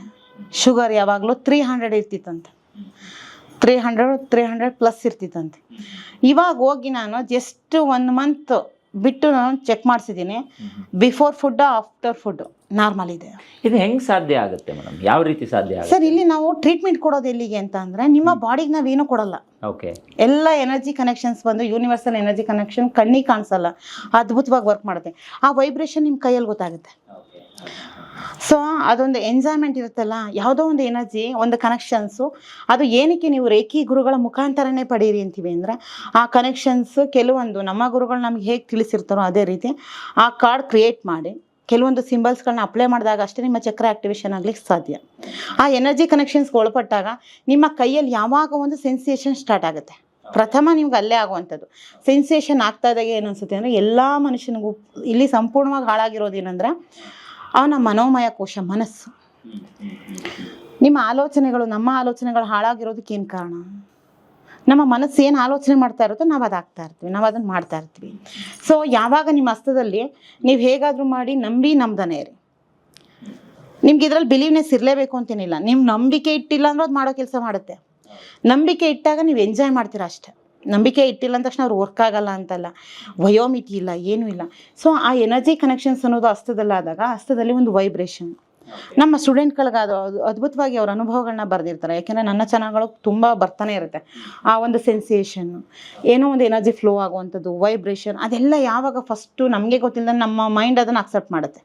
ಶುಗರ್ ಯಾವಾಗಲೂ three hundred ಇರ್ತಿತ್ತಂತೆ. Three hundred three hundred plus ಇರ್ತಿತ್ತಂತೆ. ಇವಾಗ ಹೋಗಿ ನಾನು ಜಸ್ಟ್ ಒನ್ ಮಂತ್ ಬಿಟ್ಟು ನಾನು check ಮಾಡಿಸಿದ್ದೀನಿ. Before food after food normal ಇದೆ. ಇದು ಹೆಂಗೆ ಸಾಧ್ಯ ಆಗುತ್ತೆ ಮೇಡಮ್? ಯಾವ ರೀತಿ ಸಾಧ್ಯ ಆಗುತ್ತೆ? ಸರ್ ಇಲ್ಲಿ ನಾವು ಟ್ರೀಟ್ಮೆಂಟ್ ಕೊಡೋದು ಎಲ್ಲಿಗೆ ಅಂತ ಅಂದರೆ ನಿಮ್ಮ ಬಾಡಿಗೆ ನಾವೇನು ಕೊಡಲ್ಲ. ಓಕೆ ಎಲ್ಲ ಎನರ್ಜಿ ಕನೆಕ್ಷನ್ಸ್ ಬಂದು ಯೂನಿವರ್ಸಲ್ ಎನರ್ಜಿ ಕನೆಕ್ಷನ್ ಕಣ್ಣಿಗೆ ಕಾಣಿಸಲ್ಲ. ಅದ್ಭುತವಾಗಿ ವರ್ಕ್ ಮಾಡುತ್ತೆ. ಆ ವೈಬ್ರೇಷನ್ ನಿಮ್ಮ ಕೈಯಲ್ಲಿ ಗೊತ್ತಾಗುತ್ತೆ. ಸೊ ಅದೊಂದು ಎಂಜಾಯ್ಮೆಂಟ್ ಇರುತ್ತಲ್ಲ, ಯಾವುದೋ ಒಂದು ಎನರ್ಜಿ ಒಂದು ಕನೆಕ್ಷನ್ಸು ಅದು ಏನಕ್ಕೆ ನೀವು ರೇಖಿ ಗುರುಗಳ ಮುಖಾಂತರನೇ ಪಡೀರಿ ಅಂತೀವಿ ಅಂದರೆ, ಆ ಕನೆಕ್ಷನ್ಸ್ ಕೆಲವೊಂದು ನಮ್ಮ ಗುರುಗಳು ನಮ್ಗೆ ಹೇಗೆ ತಿಳಿಸಿರ್ತಾರೋ ಅದೇ ರೀತಿ, ಆ ಕಾರ್ಡ್ ಕ್ರಿಯೇಟ್ ಮಾಡಿ, ಕೆಲವೊಂದು ಸಿಂಬಲ್ಸ್ಗಳನ್ನ ಅಪ್ಲೈ ಮಾಡಿದಾಗ ಅಷ್ಟೇ ನಿಮ್ಮ ಚಕ್ರ ಆಕ್ಟಿವೇಶನ್ ಆಗ್ಲಿಕ್ಕೆ ಸಾಧ್ಯ. ಆ ಎನರ್ಜಿ ಕನೆಕ್ಷನ್ಸ್ಗೆ ಒಳಪಟ್ಟಾಗ ನಿಮ್ಮ ಕೈಯಲ್ಲಿ ಯಾವಾಗ ಒಂದು ಸೆನ್ಸೇಷನ್ ಸ್ಟಾರ್ಟ್ ಆಗುತ್ತೆ. ಪ್ರಥಮ ನಿಮ್ಗೆ ಅಲ್ಲೇ ಆಗುವಂಥದ್ದು. ಸೆನ್ಸೇಷನ್ ಆಗ್ತಾ ಇದ್ದಾಗ ಏನು ಅಂದರೆ, ಎಲ್ಲ ಮನುಷ್ಯನಿಗೂ ಇಲ್ಲಿ ಸಂಪೂರ್ಣವಾಗಿ ಹಾಳಾಗಿರೋದು ಏನಂದ್ರೆ ಅವನ ಮನೋಮಯ ಕೋಶ ಮನಸ್ಸು. ನಿಮ್ಮ ಆಲೋಚನೆಗಳು, ನಮ್ಮ ಆಲೋಚನೆಗಳು ಹಾಳಾಗಿರೋದಕ್ಕೆ ಏನು ಕಾರಣ? ನಮ್ಮ ಮನಸ್ಸು ಏನು ಆಲೋಚನೆ ಮಾಡ್ತಾ ಇರುತ್ತೋ ನಾವು ಅದಾಗ್ತಾ ಇರ್ತೀವಿ, ನಾವು ಅದನ್ನು ಮಾಡ್ತಾ ಇರ್ತೀವಿ. ಸೊ ಯಾವಾಗ ನಿಮ್ಮ ಹಸ್ತದಲ್ಲಿ ನೀವು ಹೇಗಾದರೂ ಮಾಡಿ ನಂಬಿ ನಂಬ್ದನೇ ಇರಿ. ನಿಮ್ಗೆ ಇದ್ರಲ್ಲಿ ಬಿಲೀವ್ನೆಸ್ ಇರಲೇಬೇಕು ಅಂತೇನಿಲ್ಲ. ನಿಮ್ಮ ನಂಬಿಕೆ ಇಟ್ಟಿಲ್ಲ ಅಂದ್ರೆ ಅದು ಮಾಡೋ ಕೆಲಸ ಮಾಡುತ್ತೆ. ನಂಬಿಕೆ ಇಟ್ಟಾಗ ನೀವು ಎಂಜಾಯ್ ಮಾಡ್ತೀರಾ ಅಷ್ಟೇ. ನಂಬಿಕೆ ಇಟ್ಟಿಲ್ಲ ಅಂದ ತಕ್ಷಣ ಅವ್ರು ವರ್ಕ್ ಆಗಲ್ಲ ಅಂತಲ್ಲ. ವಯೋಮಿತಿ ಇಲ್ಲ ಏನೂ ಇಲ್ಲ. ಸೊ ಆ ಎನರ್ಜಿ ಕನೆಕ್ಷನ್ಸ್ ಅನ್ನೋದು ಹಸ್ತದಲ್ಲಾದಾಗ ಹಸ್ತದಲ್ಲಿ ಒಂದು ವೈಬ್ರೇಷನ್ ನಮ್ಮ ಸ್ಟೂಡೆಂಟ್ಗಳಿಗೆ ಅದು ಅದು ಅದ್ಭುತವಾಗಿ ಅವ್ರ ಅನುಭವಗಳನ್ನ ಬರೆದಿರ್ತಾರೆ. ಯಾಕೆಂದರೆ ನನ್ನ ಚಾನಲ್ಗಳು ತುಂಬ ಬರ್ತಾನೆ ಇರುತ್ತೆ. ಆ ಒಂದು ಸೆನ್ಸೇಷನ್ ಏನೋ ಒಂದು ಎನರ್ಜಿ ಫ್ಲೋ ಆಗುವಂಥದ್ದು ವೈಬ್ರೇಷನ್ ಅದೆಲ್ಲ ಯಾವಾಗ ಫಸ್ಟು ನಮಗೆ ಗೊತ್ತಿಲ್ಲದ ನಮ್ಮ ಮೈಂಡ್ ಅದನ್ನು ಅಕ್ಸೆಪ್ಟ್ ಮಾಡುತ್ತೆ.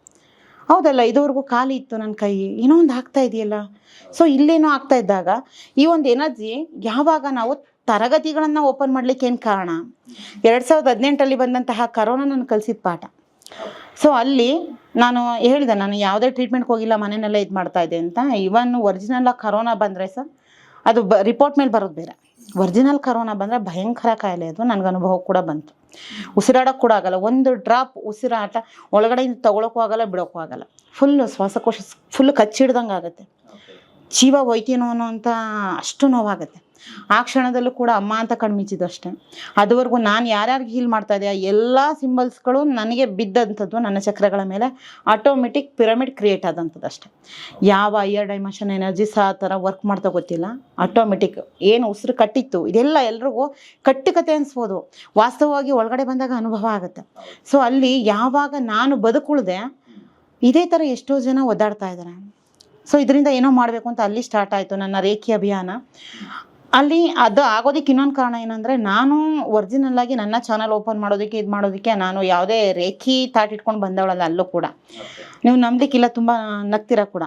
ಹೌದಲ್ಲ ಇದುವರೆಗೂ ಖಾಲಿ ಇತ್ತು ನನ್ನ ಕೈ. ಏನೋ ಒಂದು ಆಗ್ತಾ ಇದೆಯಲ್ಲ. ಸೊ ಇಲ್ಲೇನೋ ಆಗ್ತಾ ಇದ್ದಾಗ ಈ ಒಂದು ಎನರ್ಜಿ ಯಾವಾಗ ನಾವು ತರಗತಿಗಳನ್ನು ಓಪನ್ ಮಾಡ್ಲಿಕ್ಕೆ ಏನು ಕಾರಣ? ಎರಡು ಸಾವಿರದ ಹದಿನೆಂಟರಲ್ಲಿ ಬಂದಂತಹ ಕರೋನಾ ನನ್ನ ಕಲಿಸಿದ ಪಾಠ. ಸೊ ಅಲ್ಲಿ ನಾನು ಹೇಳಿದೆ ನಾನು ಯಾವುದೇ ಟ್ರೀಟ್ಮೆಂಟ್ಗೆ ಹೋಗಿಲ್ಲ ಮನೆಯಲ್ಲೇ ಇದು ಮಾಡ್ತಾ ಇದೆ ಅಂತ. ಇವನ್ ಒರಿಜಿನಲ್ ಕರೋನಾ ಬಂದರೆ ಸರ್ ಅದು ಬ ರಿಪೋರ್ಟ್ ಮೇಲೆ ಬರೋದು ಬೇರೆ. ಒರಿಜಿನಲ್ ಕರೋನಾ ಬಂದರೆ ಭಯಂಕರ ಕಾಯಿಲೆ ಅದು ನನಗೆ ಅನುಭವ ಕೂಡ ಬಂತು. ಉಸಿರಾಡೋಕ್ಕೆ ಕೂಡ ಆಗಲ್ಲ ಒಂದು ಡ್ರಾಪ್ ಉಸಿರಾಟ ಒಳಗಡೆಯಿಂದ ತೊಗೊಳಕ್ಕೂ ಆಗಲ್ಲ ಬಿಡೋಕ್ಕೂ ಆಗಲ್ಲ. ಫುಲ್ ಶ್ವಾಸಕೋಶ ಫುಲ್ ಕಚ್ಚಿಡ್ದಂಗೆ ಆಗುತ್ತೆ. ಜೀವ ಹೋಯ್ತೀನೋ ಅನ್ನೋ ಅಂತ ಅಷ್ಟು ನೋವಾಗುತ್ತೆ. ಆ ಕ್ಷಣದಲ್ಲೂ ಕೂಡ ಅಮ್ಮ ಅಂತ ಕಣ್ಮಿಚ್ಚಿದ್ದು ಅಷ್ಟೇ ಅದುವರೆಗೂ ನಾನು ಯಾರ್ಯಾರಿಗೆ ಹೀಲ್ ಮಾಡ್ತಾ ಇದೆಯಾ, ಎಲ್ಲ ಸಿಂಬಲ್ಸ್ಗಳು ನನಗೆ ಬಿದ್ದಂಥದ್ದು ನನ್ನ ಚಕ್ರಗಳ ಮೇಲೆ ಆಟೋಮೆಟಿಕ್ ಪಿರಮಿಡ್ ಕ್ರಿಯೇಟ್ ಆದಂಥದ್ದು ಅಷ್ಟೇ. ಯಾವ ಐಯರ್ ಡೈಮೆನ್ಷನ್ ಎನರ್ಜಿಸ್ ಆ ಥರ ವರ್ಕ್ ಮಾಡ್ತಾ ಗೊತ್ತಿಲ್ಲ. ಆಟೋಮೆಟಿಕ್ ಏನು ಉಸಿರು ಕಟ್ಟಿತ್ತು, ಇದೆಲ್ಲ ಎಲ್ರಿಗೂ ಕಟ್ಟಿಕತೆ ಅನಿಸ್ಬೋದು. ವಾಸ್ತವವಾಗಿ ಒಳಗಡೆ ಬಂದಾಗ ಅನುಭವ ಆಗುತ್ತೆ. ಸೊ ಅಲ್ಲಿ ಯಾವಾಗ ನಾನು ಬದುಕುಳಿದೆ, ಇದೇ ಥರ ಎಷ್ಟೋ ಜನ ಒದ್ದಾಡ್ತಾ ಇದ್ದಾರೆ. ಸೊ ಇದರಿಂದ ಏನೋ ಮಾಡಬೇಕು ಅಂತ ಅಲ್ಲಿ ಸ್ಟಾರ್ಟ್ ಆಯಿತು ನನ್ನ ರೇಖಿ ಅಭಿಯಾನ. ಅಲ್ಲಿ ಅದು ಆಗೋದಕ್ಕೆ ಇನ್ನೊಂದು ಕಾರಣ ಏನಂದರೆ ನಾನು ಒರಿಜಿನಲ್ ಆಗಿ ನನ್ನ ಚಾನಲ್ ಓಪನ್ ಮಾಡೋದಕ್ಕೆ ಇದು ಮಾಡೋದಕ್ಕೆ ನಾನು ಯಾವುದೇ ರೇಖಿ ತಾಟ್ ಇಟ್ಕೊಂಡು ಬಂದವಳಲ್ಲ ಅಲ್ಲೂ ಕೂಡ. ನೀವು ನಂಬಲಿಕ್ಕಿಲ್ಲ ತುಂಬ ನಗ್ತೀರ ಕೂಡ.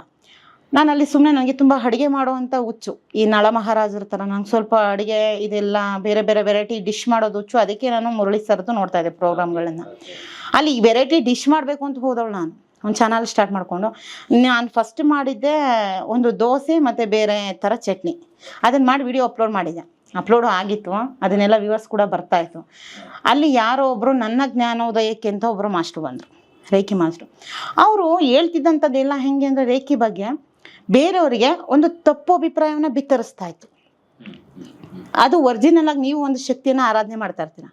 ನಾನು ಅಲ್ಲಿ ಸುಮ್ಮನೆ ನನಗೆ ತುಂಬ ಅಡುಗೆ ಮಾಡುವಂಥ ಹುಚ್ಚು. ಈ ನಳ ಮಹಾರಾಜರ ಥರ ನಂಗೆ ಸ್ವಲ್ಪ ಅಡುಗೆ ಇದೆಲ್ಲ ಬೇರೆ ಬೇರೆ ವೆರೈಟಿ ಡಿಶ್ ಮಾಡೋದು ಹುಚ್ಚು. ಅದಕ್ಕೆ ನಾನು ಮುರಳಿ ಸರ್ದು ನೋಡ್ತಾ ಇದ್ದೆ ಪ್ರೋಗ್ರಾಮ್ಗಳನ್ನು ಅಲ್ಲಿ ವೆರೈಟಿ ಡಿಶ್ ಮಾಡಬೇಕು ಅಂತ ಹೋದವಳು ನಾನು. ಒಂದು ಚಾನಲ್ ಸ್ಟಾರ್ಟ್ ಮಾಡಿಕೊಂಡು. ನಾನು ಫಸ್ಟ್ ಮಾಡಿದ್ದೆ ಒಂದು ದೋಸೆ ಮತ್ತು ಬೇರೆ ಥರ ಚಟ್ನಿ. ಅದನ್ನು ಮಾಡಿ ವಿಡಿಯೋ ಅಪ್ಲೋಡ್ ಮಾಡಿದ್ದೆ ಅಪ್ಲೋಡು ಆಗಿತ್ತು. ಅದನ್ನೆಲ್ಲ ವ್ಯೂವರ್ಸ್ ಕೂಡ ಬರ್ತಾಯಿತ್ತು ಅಲ್ಲಿ ಯಾರೋ ಒಬ್ಬರು ನನ್ನ ಜ್ಞಾನೋದಯಕ್ಕೆ ಅಂತ ಒಬ್ಬರು ಮಾಸ್ಟ್ರು ಬಂದರು. ರೇಖಿ ಮಾಸ್ಟ್ರು ಅವರು ಹೇಳ್ತಿದ್ದಂಥದ್ದೆಲ್ಲ ಹೆಂಗೆ ಅಂದರೆ ರೇಖಿ ಬಗ್ಗೆ ಬೇರೆಯವರಿಗೆ ಒಂದು ತಪ್ಪು ಅಭಿಪ್ರಾಯವನ್ನು ಬಿತ್ತರಿಸ್ತಾ ಇತ್ತು. ಅದು ಒರಿಜಿನಲ್ ಆಗಿ ನೀವು ಒಂದು ಶಕ್ತಿಯನ್ನು ಆರಾಧನೆ ಮಾಡ್ತಾ ಇರ್ತೀರ.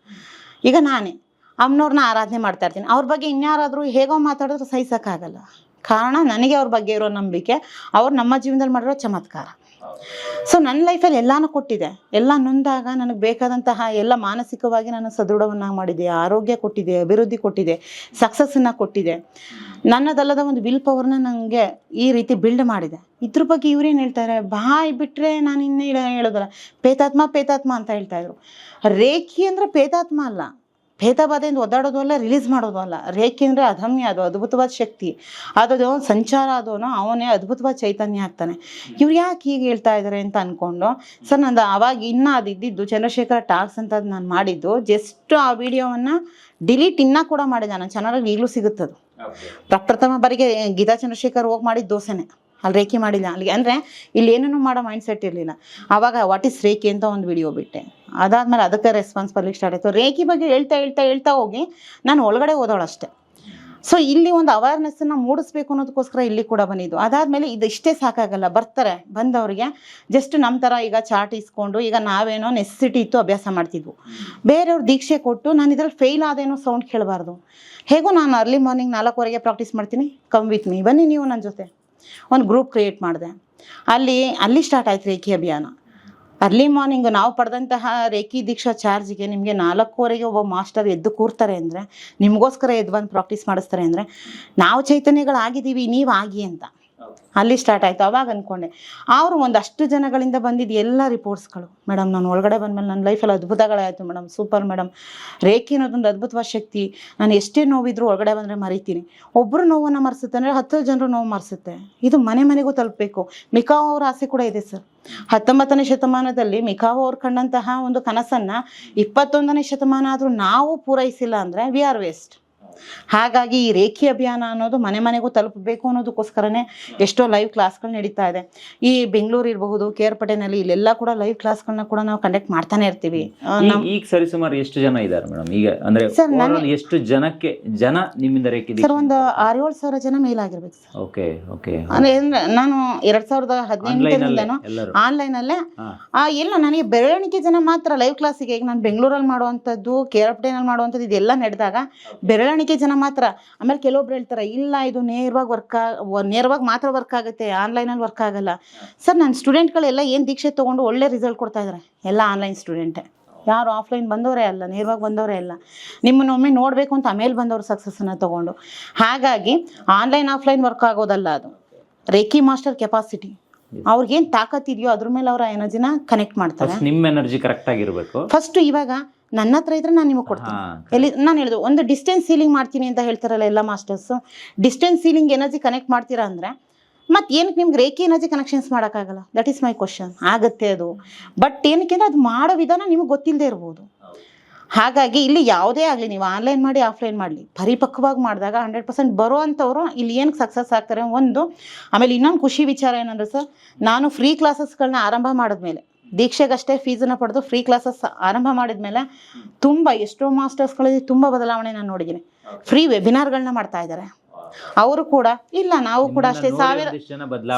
ಈಗ ನಾನೇ. ಅಮ್ಮನವ್ರನ್ನ ಆರಾಧನೆ ಮಾಡ್ತಾ ಇರ್ತೀನಿ. ಅವ್ರ ಬಗ್ಗೆ ಇನ್ಯಾರಾದರೂ ಹೇಗೋ ಮಾತಾಡಿದ್ರೆ ಸಹಿಸೋಕ್ಕಾಗಲ್ಲ. ಕಾರಣ ನನಗೆ ಅವ್ರ ಬಗ್ಗೆ ಇರೋ ನಂಬಿಕೆ, ಅವ್ರು ನಮ್ಮ ಜೀವನದಲ್ಲಿ ಮಾಡಿರೋ ಚಮತ್ಕಾರ. ಸೊ ನನ್ನ ಲೈಫಲ್ಲಿ ಎಲ್ಲಾನು ಕೊಟ್ಟಿದೆ. ಎಲ್ಲ ನೊಂದಾಗ ನನಗೆ ಬೇಕಾದಂತಹ ಎಲ್ಲ ಮಾನಸಿಕವಾಗಿ ನಾನು ಸದೃಢವನ್ನಾಗಿ ಮಾಡಿದೆ. ಆರೋಗ್ಯ ಕೊಟ್ಟಿದೆ, ಅಭಿವೃದ್ಧಿ ಕೊಟ್ಟಿದೆ ಸಕ್ಸಸ್ಸನ್ನು ಕೊಟ್ಟಿದೆ. ನನ್ನದಲ್ಲದ ಒಂದು ವಿಲ್ ಪವರ್ನ ನನಗೆ ಈ ರೀತಿ ಬಿಲ್ಡ್ ಮಾಡಿದೆ. ಇದ್ರ ಬಗ್ಗೆ ಇವ್ರೇನು ಹೇಳ್ತಾರೆ? ಬಾಯ್ ಬಿಟ್ಟರೆ ನಾನು ಇನ್ನೇ ಹೇಳೋದಲ್ಲ. ಪೇತಾತ್ಮ ಪೇತಾತ್ಮ ಅಂತ ಹೇಳ್ತಾ ಇದ್ರು. ರೇಖಿ ಅಂದರೆ ಪೇತಾತ್ಮ ಅಲ್ಲ. ಭೇದಬಾಧೆಯಿಂದ ಒದ್ದಾಡೋದು ಅಲ್ಲ ರಿಲೀಸ್ ಮಾಡೋದು ಅಲ್ಲ. ರೇಖೆ ಅಂದರೆ ಅದಮ್ಯ ಅದು ಅದ್ಭುತವಾದ ಶಕ್ತಿ. ಅದು ಸಂಚಾರ ಆದವನು ಅವನೇ ಅದ್ಭುತವಾದ ಚೈತನ್ಯ ಆಗ್ತಾನೆ. ಇವ್ರು ಯಾಕೆ ಹೀಗೆ ಹೇಳ್ತಾ ಇದ್ದಾರೆ ಅಂತ ಅಂದ್ಕೊಂಡು ಸರ್ ನಂದು ಅವಾಗ ಇನ್ನೂ ಅದು ಇದ್ದಿದ್ದು ಚಂದ್ರಶೇಖರ ಟಾಕ್ಸ್ ಅಂತ ನಾನು ಮಾಡಿದ್ದು ಜಸ್ಟ್ ಆ ವಿಡಿಯೋವನ್ನು ಡಿಲೀಟ್ ಇನ್ನೂ ಕೂಡ ಮಾಡಿದೆ ನಾನು ಚಾನಲಲ್ಲಿ ಈಗಲೂ ಸಿಗುತ್ತದು. ಪ್ರಪ್ರಥಮ ಬಾರಿಗೆ ಗೀತಾ ಚಂದ್ರಶೇಖರ್ ಹೋಗಿ ಮಾಡಿದ ದೋಸೆನೆ. ಅಲ್ಲಿ ರೇಖೆ ಮಾಡಿಲ್ಲ. ಅಲ್ಲಿಗೆ ಅಂದರೆ ಇಲ್ಲಿ ಏನೇನು ಮಾಡೋ ಮೈಂಡ್ ಸೆಟ್ ಇರಲಿಲ್ಲ. ಆವಾಗ ವಾಟ್ ಇಸ್ ರೇಖೆ ಅಂತ ಒಂದು ವಿಡಿಯೋ ಬಿಟ್ಟೆ. ಅದಾದಮೇಲೆ ಅದಕ್ಕೆ ರೆಸ್ಪಾನ್ಸ್ ಬರ್ಲಿಕ್ಕೆ ಸ್ಟಾರ್ಟ್ ಆಯಿತು. ರೇಖೆ ಬಗ್ಗೆ ಹೇಳ್ತಾ ಹೇಳ್ತಾ ಹೇಳ್ತಾ ಹೋಗಿ ನಾನು ಒಳಗಡೆ ಓದೋಳು ಅಷ್ಟೇ. ಸೊ ಇಲ್ಲಿ ಒಂದು ಅವೇರ್ನೆಸ್ಸನ್ನು ಮೂಡಿಸ್ಬೇಕು ಅನ್ನೋದಕ್ಕೋಸ್ಕರ ಇಲ್ಲಿ ಕೂಡ ಬಂದಿದ್ದು. ಅದಾದಮೇಲೆ ಇದು ಇಷ್ಟೇ ಸಾಕಾಗಲ್ಲ. ಬರ್ತಾರೆ, ಬಂದವರಿಗೆ ಜಸ್ಟ್ ನಮ್ಮ ಥರ ಈಗ ಚಾಟ್ ಇಸ್ಕೊಂಡು ಈಗ ನಾವೇನೋ ನೆಸೆಸಿಟಿ ಇತ್ತು ಅಭ್ಯಾಸ ಮಾಡ್ತಿದ್ವು. ಬೇರೆಯವ್ರು ದೀಕ್ಷೆ ಕೊಟ್ಟು ನಾನು ಇದ್ರಲ್ಲಿ ಫೇಲ್ ಆದೇನೋ ಸೌಂಡ್ ಕೇಳಬಾರ್ದು. ಹೇಗೋ ನಾನು ಅರ್ಲಿ ಮಾರ್ನಿಂಗ್ ನಾಲ್ಕುವರೆಗೆ ಪ್ರಾಕ್ಟೀಸ್ ಮಾಡ್ತೀನಿ. ಕಮ್ ವಿತ್ ಮೀ ಬನ್ನಿ ನೀವು ನನ್ನ ಜೊತೆ. ಒಂದು ಗ್ರೂಪ್ ಕ್ರಿಯೇಟ್ ಮಾಡಿದೆ. ಅಲ್ಲಿ ಅಲ್ಲಿ ಸ್ಟಾರ್ಟ್ ಆಯ್ತು ರೇಖಿ ಅಭಿಯಾನ. ಅರ್ಲಿ ಮಾರ್ನಿಂಗ್ ನಾವು ಪಡೆದಂತಹ ರೇಖಿ ದೀಕ್ಷಾ ಚಾರ್ಜ್ಗೆ ನಿಮಗೆ ನಾಲ್ಕೂವರೆಗೆ ಒಬ್ಬ ಮಾಸ್ಟರ್ ಎದ್ದು ಕೂರ್ತಾರೆ ಅಂದರೆ, ನಿಮಗೋಸ್ಕರ ಎದ್ದು ಬಂದು ಪ್ರಾಕ್ಟೀಸ್ ಮಾಡಿಸ್ತಾರೆ ಅಂದರೆ, ನಾವು ಚೈತನ್ಯಗಳಾಗಿದ್ದೀವಿ, ನೀವು ಆಗಿ ಅಂತ. ಅಲ್ಲಿ ಸ್ಟಾರ್ಟ್ ಆಯಿತು, ಅವಾಗ ಅಂದ್ಕೊಂಡೆ ಅವರು ಒಂದಷ್ಟು ಜನಗಳಿಂದ ಬಂದಿದ್ದು ಎಲ್ಲ ರಿಪೋರ್ಟ್ಸ್ಗಳು ಮೇಡಮ್ ನಾನು ಒಳಗಡೆ ಬಂದಮೇಲೆ ನನ್ನ ಲೈಫಲ್ಲಿ ಅದ್ಭುತಗಳಾಯಿತು ಮೇಡಮ್ ಸೂಪರ್ ಮೇಡಮ್ ರೇಖಿ ಅನ್ನೋದೊಂದು ಅದ್ಭುತವಾದ ಶಕ್ತಿ. ನಾನು ಎಷ್ಟೇ ನೋವಿದ್ರು ಒಳಗಡೆ ಬಂದರೆ ಮರಿತೀನಿ. ಒಬ್ಬರು ನೋವನ್ನು ಮರೆಸುತ್ತೆ ಅಂದರೆ ಹತ್ತು ಜನರು ನೋವು ಮರೆಸುತ್ತೆ. ಇದು ಮನೆ ಮನೆಗೂ ತಲುಪಬೇಕು. ಮಿಕಾವ್ ಅವ್ರ ಆಸೆ ಕೂಡ ಇದೆ ಸರ್ ಹತ್ತೊಂಬತ್ತನೇ ಶತಮಾನದಲ್ಲಿ ಮಿಕಾವ್ ಅವ್ರು ಕಂಡಂತಹ ಒಂದು ಕನಸನ್ನು ಇಪ್ಪತ್ತೊಂದನೇ ಶತಮಾನ ಆದರೂ ನಾವು ಪೂರೈಸಿಲ್ಲ ಅಂದರೆ ವಿ ಆರ್ ವೇಸ್ಟ್ ಹಾಗಾಗಿ ಈ ರೇಖಿ ಅಭಿಯಾನ ಅನ್ನೋದು ಮನೆ ಮನೆಗೂ ತಲುಪಬೇಕು ಅನ್ನೋದಕ್ಕೋಸ್ಕರನೇ ಎಷ್ಟೋ ಲೈವ್ ಕ್ಲಾಸ್ಗಳು ನಡೀತಾ ಇದೆ. ಈ ಬೆಂಗಳೂರು ಇರಬಹುದು ಕೆ ಆರ್ ಪೇಟೆನಲ್ಲಿ ಇಲ್ಲೆಲ್ಲ ಕೂಡ ಲೈವ್ ಕ್ಲಾಸ್ಗಳನ್ನ ಕೂಡ ನಾವು ಕಂಡಕ್ಟ್ ಮಾಡ್ತಾನೆ ಇರ್ತೀವಿ. ಈಗ ಸರಿ ಸುಮಾರು ಎಷ್ಟು ಜನ ಇದ್ದಾರೆ ಮೇಡಮ್ ಈಗ ಅಂದ್ರೆ ಎಷ್ಟು ಜನಕ್ಕೆ ಜನ ನಿಮ್ಮಿಂದ ರೇಖಿ ಸರ್ ಒಂದು ಆರೇಳು ಸಾವಿರ ಜನ ಮೇಲಾಗಿರ್ಬೇಕು ಸರ್ ಓಕೆ ಓಕೆ ಅಂದ್ರೆ ನಾನು ಎರಡ್ ಸಾವಿರದ ಆನ್ಲೈನ್ ಅಲ್ಲೇ ಹದಿನೆಂಟರಿಂದನೂ ಎಲ್ಲರೂ ಆನ್ಲೈನಲ್ಲೇ ಹಾ. ಆ ಎಲ್ಲ ನನಗೆ ಬೆರಳಿಕೆ ಜನ ಮಾತ್ರ ಲೈವ್ ಕ್ಲಾಸಿಗೆ ಈಗ ನಾನು ಬೆಂಗಳೂರಲ್ಲಿ ಮಾಡುವಂಥದ್ದು ಕೆ ಆರ್ ಪೇಟೆನಲ್ಲಿ ಮಾಡುವಂಥದ್ದು ಇದೆಲ್ಲ ನಡೆದಾಗ ಬೆರಳಿಕೆ ಜನ ಮಾತ್ರ. ಆಮೇಲೆ ಕೆಲವೊಬ್ರು ಹೇಳ್ತಾರೆ ಇಲ್ಲ ಇದು ನೇರವಾಗಿ ವರ್ಕ್ ನೇರವಾಗಿ ಮಾತ್ರ ವರ್ಕ್ ಆಗುತ್ತೆ ಆನ್ಲೈನಲ್ಲಿ ವರ್ಕ್ ಆಗಲ್ಲ. ಸರ್ ನನ್ನ ಸ್ಟೂಡೆಂಟ್ಗಳೆಲ್ಲ ಏನು ದೀಕ್ಷೆ ತೊಗೊಂಡು ಒಳ್ಳೆ ರಿಸಲ್ಟ್ ಕೊಡ್ತಾ ಇದ್ದಾರೆ ಎಲ್ಲ ಆನ್ಲೈನ್ ಸ್ಟೂಡೆಂಟೇ ಯಾರು ಆಫ್ಲೈನ್ ಬಂದವರೇ ಅಲ್ಲ ನೇರವಾಗಿ ಬಂದವರೇ ಅಲ್ಲ. ನಿಮ್ಮನ್ನ ಒಮ್ಮೆ ನೋಡಬೇಕು ಅಂತ ಆಮೇಲೆ ಬಂದವರು ಸಕ್ಸಸ್ಸನ್ನು ತೊಗೊಂಡು. ಹಾಗಾಗಿ ಆನ್ಲೈನ್ ಆಫ್ಲೈನ್ ವರ್ಕ್ ಆಗೋದಲ್ಲ ಅದು. ರೇಖಿ ಮಾಸ್ಟರ್ ಕೆಪಾಸಿಟಿ ಅವ್ರಿಗೇನು ತಾಕತ್ತಿದೆಯೋ ಅದ್ರ ಮೇಲೆ ಅವರ ಎನರ್ಜಿನ ಕನೆಕ್ಟ್ ಮಾಡ್ತಾರೆ. ನಿಮ್ಮ ಎನರ್ಜಿ ಕರೆಕ್ಟ್ ಆಗಿರಬೇಕು. ಫಸ್ಟ್ ಇವಾಗ ನನ್ನ ಹತ್ರ ಇದ್ರೆ ನಾನು ನಿಮಗೆ ಕೊಡ್ತೀನಿ. ಎಲ್ಲಿ ನಾನು ಹೇಳಿದ್ರು ಒಂದು ಡಿಸ್ಟೆನ್ಸ್ ಸೀಲಿಂಗ್ ಮಾಡ್ತೀನಿ ಅಂತ ಹೇಳ್ತಾರಲ್ಲ ಎಲ್ಲ masters distance healing energy connect ಮಾಡ್ತೀರಾ ಅಂದ್ರೆ ಮತ್ತೆ ಏನಕ್ಕೆ ನಿಮ್ಗೆ ರೇಖೆ ಎನರ್ಜಿ ಕನೆಕ್ಷನ್ಸ್ ಮಾಡೋಕ್ಕಾಗಲ್ಲ? ದಟ್ ಈಸ್ ಮೈ ಕ್ವಶನ್ ಆಗುತ್ತೆ ಅದು. ಬಟ್ ಏನಕ್ಕೆ ಅಂದರೆ ಅದು ಮಾಡೋ ವಿಧಾನ ನಿಮಗೆ ಗೊತ್ತಿಲ್ಲದೆ ಇರ್ಬೋದು. ಹಾಗಾಗಿ ಇಲ್ಲಿ ಯಾವುದೇ ಆಗಲಿ ನೀವು ಆನ್ಲೈನ್ ಮಾಡಿ ಆಫ್ಲೈನ್ ಮಾಡಲಿ. ಪರಿಪಕ್ವವಾಗಿ ಮಾಡಿದಾಗ ಹಂಡ್ರೆಡ್ ಪರ್ಸೆಂಟ್ ಬರೋ ಅಂಥವ್ರು ಇಲ್ಲಿ ಏನಕ್ಕೆ ಸಕ್ಸಸ್ ಆಗ್ತಾರೆ? ಒಂದು ಆಮೇಲೆ ಇನ್ನೊಂದು ಖುಷಿ ವಿಚಾರ ಏನಂದ್ರೆ ಸರ್ ನಾನು ಫ್ರೀ ಕ್ಲಾಸಸ್ಗಳನ್ನ ಆರಂಭ ಮಾಡಿದ್ಮೇಲೆ ದೀಕ್ಷೆಗಷ್ಟೇ ಫೀಸನ್ನು ಪಡೆದು ಫ್ರೀ ಕ್ಲಾಸಸ್ ಆರಂಭ ಮಾಡಿದ್ಮೇಲೆ ತುಂಬ ಎಷ್ಟೋ ಮಾಸ್ಟರ್ಸ್ಗಳಲ್ಲಿ ತುಂಬ ಬದಲಾವಣೆ ನಾನು ನೋಡಿದ್ದೀನಿ ಫ್ರೀ ವೆಬಿನಾರ್ಗಳನ್ನ ಮಾಡ್ತಾ ಇದ್ದಾರೆ. ಅವರು ಕೂಡ ಇಲ್ಲ ನಾವು ಕೂಡ ಅಷ್ಟೇ ಸಾವಿರ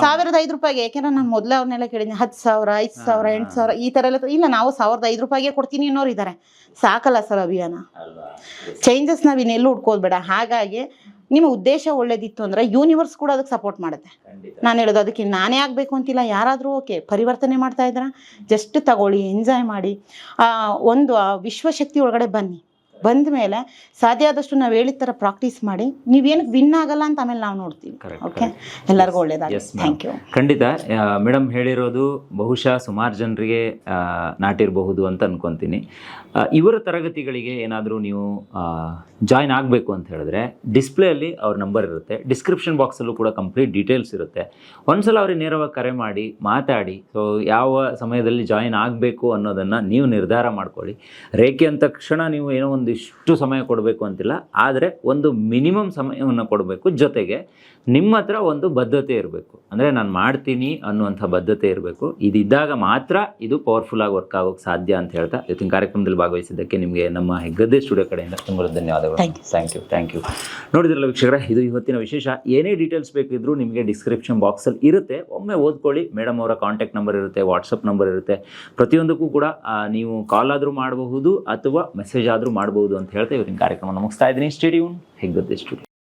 ಸಾವಿರದ ಐದು ರೂಪಾಯಿಗೆ ಯಾಕೆಂದ್ರೆ ನಾನು ಮೊದಲೇ ಅವ್ರನ್ನೆಲ್ಲ ಕೇಳಿದ್ದೀನಿ ಹತ್ತು ಸಾವಿರ ಐದು ಸಾವಿರ ಎಂಟು ಸಾವಿರ ಈ ಥರ ಎಲ್ಲ ಇಲ್ಲ ನಾವು ಸಾವಿರದ ಐದು ರೂಪಾಯಿಗೆ ಕೊಡ್ತೀನಿ ಅನ್ನೋರು ಇದ್ದಾರೆ. ಸಾಕಲ್ಲ ಸರ್ ಅಭಿಯಾನ? ಚೇಂಜಸ್ ನಾವು ಇನ್ನೆಲ್ಲೂ ಹುಡ್ಕೋದು ಬೇಡ. ಹಾಗಾಗಿ ನಿಮ್ಮ ಉದ್ದೇಶ ಒಳ್ಳೇದಿತ್ತು ಅಂದ್ರೆ ಯೂನಿವರ್ಸ್ ಕೂಡ ಅದಕ್ಕೆ ಸಪೋರ್ಟ್ ಮಾಡುತ್ತೆ. ನಾನು ಹೇಳೋದು ಅದಕ್ಕೆ ನಾನೇ ಆಗಬೇಕು ಅಂತಿಲ್ಲ ಯಾರಾದರೂ ಓಕೆ ಪರಿವರ್ತನೆ ಮಾಡ್ತಾ ಇದ್ದೀರಾ? ಜಸ್ಟ್ ತಗೊಳ್ಳಿ ಎಂಜಾಯ್ ಮಾಡಿ. ಒಂದು ವಿಶ್ವಶಕ್ತಿ ಒಳಗಡೆ ಬನ್ನಿ. ಬಂದ ಮೇಲೆ ಸಾಧ್ಯ ಆದಷ್ಟು ನಾವು ಹೇಳಿದ ತರ ಪ್ರಾಕ್ಟೀಸ್ ಮಾಡಿ ನೀವೇನಕ್ಕೆ ವಿನ್ ಆಗಲ್ಲ ಅಂತ ಆಮೇಲೆ ನಾವು ನೋಡ್ತೀವಿ. ಓಕೆ ಎಲ್ಲರಿಗೂ ಒಳ್ಳೇದಾಗಲಿ. ಥ್ಯಾಂಕ್ ಯು ಖಂಡಿತ ಮೇಡಮ್ ಹೇಳಿರೋದು ಬಹುಶಃ ಸುಮಾರು ಜನರಿಗೆ ನಾಟಿರಬಹುದು ಅಂತ ಅನ್ಕೊಂತೀನಿ. ಇವರ ತರಗತಿಗಳಿಗೆ ಏನಾದರೂ ನೀವು ಜಾಯ್ನ್ ಆಗಬೇಕು ಅಂತ ಹೇಳಿದ್ರೆ ಡಿಸ್ಪ್ಲೇಯಲ್ಲಿ ಅವ್ರ ನಂಬರ್ ಇರುತ್ತೆ. ಡಿಸ್ಕ್ರಿಪ್ಷನ್ ಬಾಕ್ಸಲ್ಲೂ ಕೂಡ ಕಂಪ್ಲೀಟ್ ಡೀಟೇಲ್ಸ್ ಇರುತ್ತೆ. ಒಂದ್ಸಲ ಅವ್ರಿಗೆ ನೇರವಾಗಿ ಕರೆ ಮಾಡಿ ಮಾತಾಡಿ ಸೊ ಯಾವ ಸಮಯದಲ್ಲಿ ಜಾಯಿನ್ ಆಗಬೇಕು ಅನ್ನೋದನ್ನು ನೀವು ನಿರ್ಧಾರ ಮಾಡ್ಕೊಳ್ಳಿ. ರೇಖೆ ಅಂದ ತಕ್ಷಣ ನೀವು ಏನೋ ಒಂದಿಷ್ಟು ಸಮಯ ಕೊಡಬೇಕು ಅಂತಿಲ್ಲ. ಆದರೆ ಒಂದು ಮಿನಿಮಮ್ ಸಮಯವನ್ನು ಕೊಡಬೇಕು. ಜೊತೆಗೆ ನಿಮ್ಮ ಹತ್ರ ಒಂದು ಬದ್ಧತೆ ಇರಬೇಕು. ಅಂದರೆ ನಾನು ಮಾಡ್ತೀನಿ ಅನ್ನುವಂಥ ಬದ್ಧತೆ ಇರಬೇಕು. ಇದಿದ್ದಾಗ ಮಾತ್ರ ಇದು ಪವರ್ಫುಲ್ ಆಗಿ ವರ್ಕ್ ಆಗೋಕ್ಕೆ ಸಾಧ್ಯ ಅಂತ ಹೇಳ್ತಾ ಇವತ್ತಿನ ಕಾರ್ಯಕ್ರಮದಲ್ಲಿ ಭಾಗವಹಿಸಿದ್ದಕ್ಕೆ ನಿಮಗೆ ನಮ್ಮ ಹೆಗ್ಗದ್ದೆ ಸ್ಟುಡಿಯೋ ಕಡೆಯಿಂದ ತುಂಬ ಧನ್ಯವಾದಗಳು. ಥ್ಯಾಂಕ್ ಯು ಥ್ಯಾಂಕ್ ಯು ನೋಡಿದ್ರಲ್ಲ ವೀಕ್ಷಕರೇ ಇದು ಇವತ್ತಿನ ವಿಶೇಷ. ಏನೇ ಡೀಟೇಲ್ಸ್ ಬೇಕಿದ್ರೂ ನಿಮಗೆ ಡಿಸ್ಕ್ರಿಪ್ಷನ್ ಬಾಕ್ಸಲ್ಲಿ ಇರುತ್ತೆ. ಒಮ್ಮೆ ಓದ್ಕೊಳ್ಳಿ. ಮೇಡಮ್ ಅವರ ಕಾಂಟ್ಯಾಕ್ಟ್ ನಂಬರ್ ಇರುತ್ತೆ ವಾಟ್ಸಪ್ ನಂಬರ್ ಇರುತ್ತೆ. ಪ್ರತಿಯೊಂದಕ್ಕೂ ಕೂಡ ನೀವು ಕಾಲ್ ಆದರೂ ಮಾಡಬಹುದು ಅಥವಾ ಮೆಸೇಜ್ ಆದರೂ ಮಾಡಬಹುದು. ಅಂತ ಹೇಳ್ತಾ ಇವತ್ತಿನ ಕಾರ್ಯಕ್ರಮ ಮುಗಿಸ್ತಾ ಇದ್ದೀನಿ. Stadium Heggadde studio